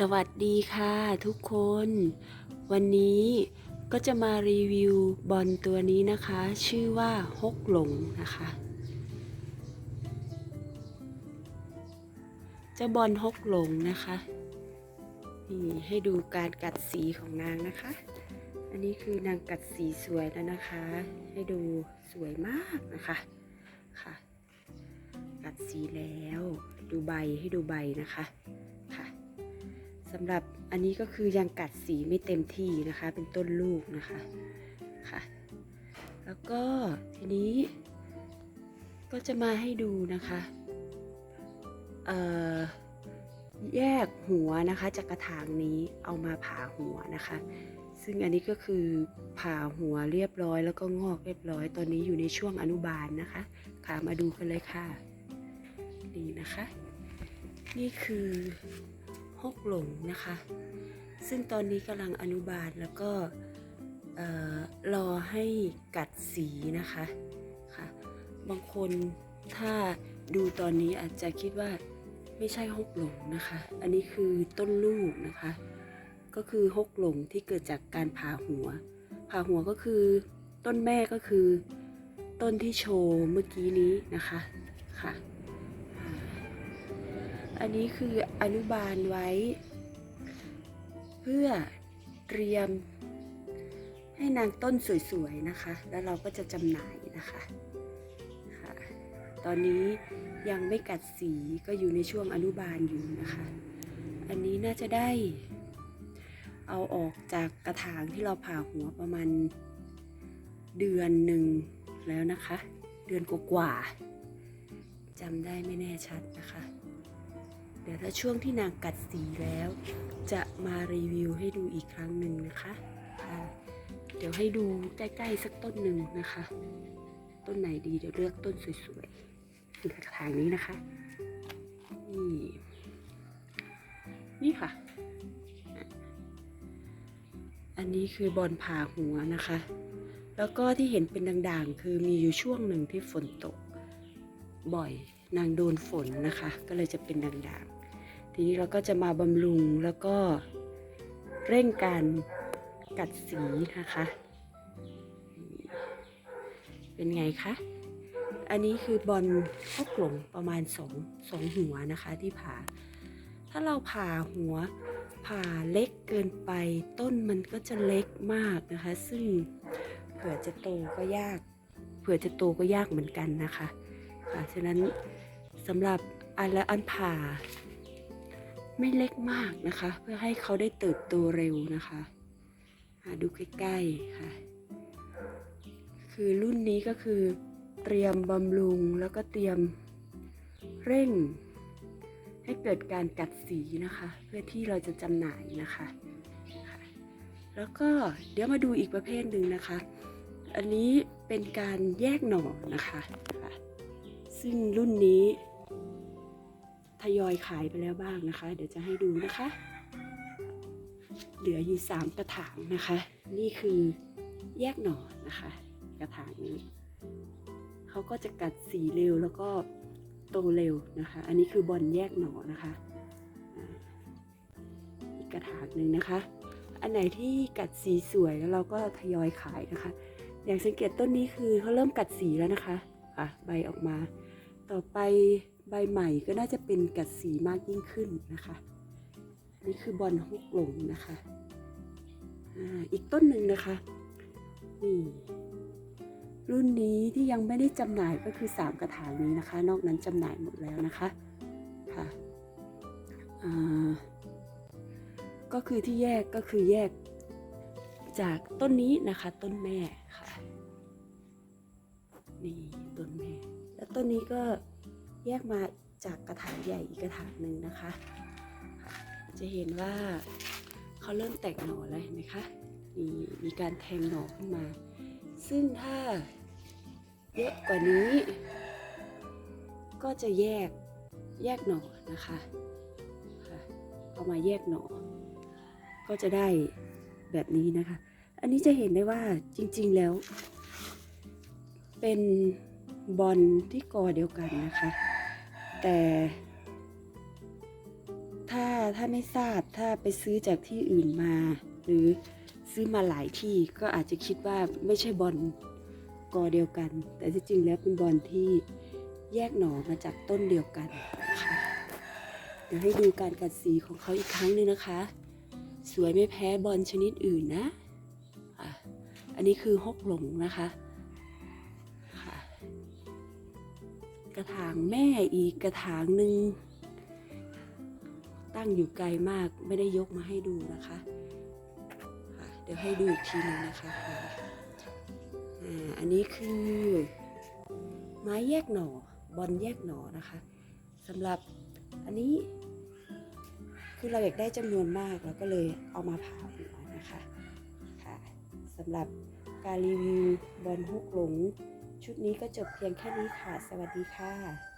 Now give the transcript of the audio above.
สวัสดีค่ะทุกคน วันนี้ก็จะมารีวิวบอลตัวนี้นะคะ ชื่อว่าฮกหลงนะคะ เจ้าบอลฮกหลงนะคะนี่ให้ดูการกัดสีของนางนะคะ อันนี้คือนางกัดสีสวยแล้วนะคะ ให้ดูสวยมากนะคะค่ะ กัดสีแล้วดูใบให้ดูใบนะคะ สำหรับอันนี้ก็คือยังกัดสีไม่เต็มที่นะคะ เป็นต้นลูกนะคะค่ะ แล้วก็ทีนี้ ก็จะมาให้ดูนะคะเออแยกหัวนะคะจากกระถางนี้เอามาผ่าหัวนะคะ ซึ่งอันนี้ก็คือผ่าหัวเรียบร้อยแล้วก็งอกเรียบร้อย ตอนนี้อยู่ในช่วงอนุบาลนะคะ ค่ะมาดูกันเลยค่ะ นี่นะคะ นี่คือ กหลงนะคะ ซึ่งตอนนี้กำลังอนุบาลแล้วก็เอ่อรอให้กัดสีนะคะค่ะ บางคนถ้าดูตอนนี้อาจจะคิดว่าไม่ใช่ฮกหลงนะคะ อันนี้คือต้นลูกนะคะ ก็คือฮกหลงที่เกิดจากการผ่าหัว ผ่าหัวก็คือต้นแม่ก็คือต้นที่โชว์เมื่อกี้นี้นะคะค่ะ อันนี้คืออนุบาลไว้ เพื่อเตรียมให้นางต้นสวยๆนะคะ แล้วเราก็จะจำหน่ายนะคะค่ะตอนนี้ยังไม่กัดสีก็อยู่ในช่วงอนุบาลอยู่นะคะ อันนี้น่าจะได้ เอาออกจากกระถางที่เราผ่าหัวประมาณเดือนหนึ่งแล้วนะคะ เดือนกว่าๆจำได้ไม่แน่ชัดนะคะ เดี๋ยวถ้าช่วงที่นางกัดสีแล้ว จะมารีวิวให้ดูอีกครั้งหนึ่งนะคะะเดี๋ยวให้ดูใกล้ๆสักต้นหนึ่งนะคะ ต้นไหนดีเดี๋ยวเลือกต้นสวยๆคือกระถางนี้นะคะ นี่นี่ค่ะ อันนี้คือบอลผ่าหัวนะคะ แล้วก็ที่เห็นเป็นด่างๆ คือมีอยู่ช่วงหนึ่งที่ฝนตก บ่อยนางโดนฝนนะคะ ก็เลยจะเป็นด่างๆ ทีนี้เราก็จะมาบำรุงแล้วก็เร่งการกัดสีนะคะ เป็นไงคะ อันนี้คือบอลพกหลงประมาณสองสองหัวนะคะที่ผ่า ถ้าเราผ่าหัวผ่าเล็กเกินไปต้นมันก็จะเล็กมากนะคะ ซึ่งเผื่อจะโตก็ยาก เผื่อจะโตก็ยากเหมือนกันนะคะค่ะฉะนั้นสำหรับอันและอันผ่า ไม่เล็กมากนะคะ เพื่อให้เขาได้เติบโตเร็วนะคะอ่าดูใกล้ๆค่ะ คือรุ่นนี้ก็คือเตรียมบำรุงแล้วก็เตรียมเร่ง ให้เกิดการกัดสีนะคะ เพื่อที่เราจะจำหน่ายนะคะ แล้วก็เดี๋ยวมาดูอีกประเภทหนึ่งนะคะ อันนี้เป็นการแยกหน่อนะคะคะซึ่งรุ่นนี้ ทยอยขายไปแล้วบ้างนะคะ เดี๋ยวจะให้ดูนะคะ เหลืออยู่สามกระถางนะคะ นี่คือแยกหน่อนะคะ กระถางนี้เขาก็จะกัดสีเร็วแล้วก็โตเร็วนะคะ อันนี้คือบอลแยกหน่อนะคะอีกกระถางหนึ่งนะคะ อันไหนที่กัดสีสวยแล้วเราก็ทยอยขายนะคะ อย่างสังเกตต้นนี้คือเขาเริ่มกัดสีแล้วนะคะอะใบออกมา ต่อไป ใบใหม่ก็น่าจะเป็นกัดสีมากยิ่งขึ้นนะคะ นี่คือบอลฮกหลงนะคะอ่าอีกต้นหนึ่งนะคะนี่รุ่นนี้ที่ยังไม่ได้จำหน่ายก็คือ 3 กระถางนี้นะคะ นอกนั้นจำหน่ายหมดแล้วนะคะค่ะอ่าก็คือที่แยกก็คือแยกจากต้นนี้นะคะ ต้นแม่ค่ะนี่ต้นแม่ แล้วต้นนี้ก็ แยกมาจากกระถางใหญ่อีกกระถางหนึ่งนะคะ จะเห็นว่าเขาเริ่มแตกหน่อแล้วเห็นไหมคะมีมีการแทงหน่อขึ้นมา ซึ่งถ้าเยอะกว่านี้ ก็จะแยกแยกหน่อนะคะคะเอามาแยกหน่อก็จะได้แบบนี้นะคะ อันนี้จะเห็นได้ว่าจริงๆแล้ว เป็นบอลที่กอเดียวกันนะคะ แต่ถ้าถ้าไม่ทราบถ้าไปซื้อจากที่อื่นมา หรือซื้อมาหลายที่ก็อาจจะคิดว่าไม่ใช่บอลกอเดียวกัน แต่ที่จริงแล้วเป็นบอลที่แยกหน่อมาจากต้นเดียวกันนะคะเดี๋ยวให้ดูการกัดสีของเขาอีกครั้งหนึงนะคะ สวยไม่แพ้บอลชนิดอื่นนะ อันนี้คือฮกหลงนะคะ กระถางแม่อีกกระถางหนึ่งตั้งอยู่ไกลมากไม่ได้ยกมาให้ดูนะคะะเดี๋ยวให้ดูอีกทีหนึงนะคะอันนี้คือ ไม้แยกหน่อบอลแยกหน่อนะคะสำหรับอันนี้ คือเราอยากได้จำนวนมากเราก็เลยเอามาผ่าหัวนะคะค่ะสำหรับการรีวิวบอลฮุกหลง ชุดนี้ก็จบเพียงแค่นี้ค่ะ สวัสดีค่ะ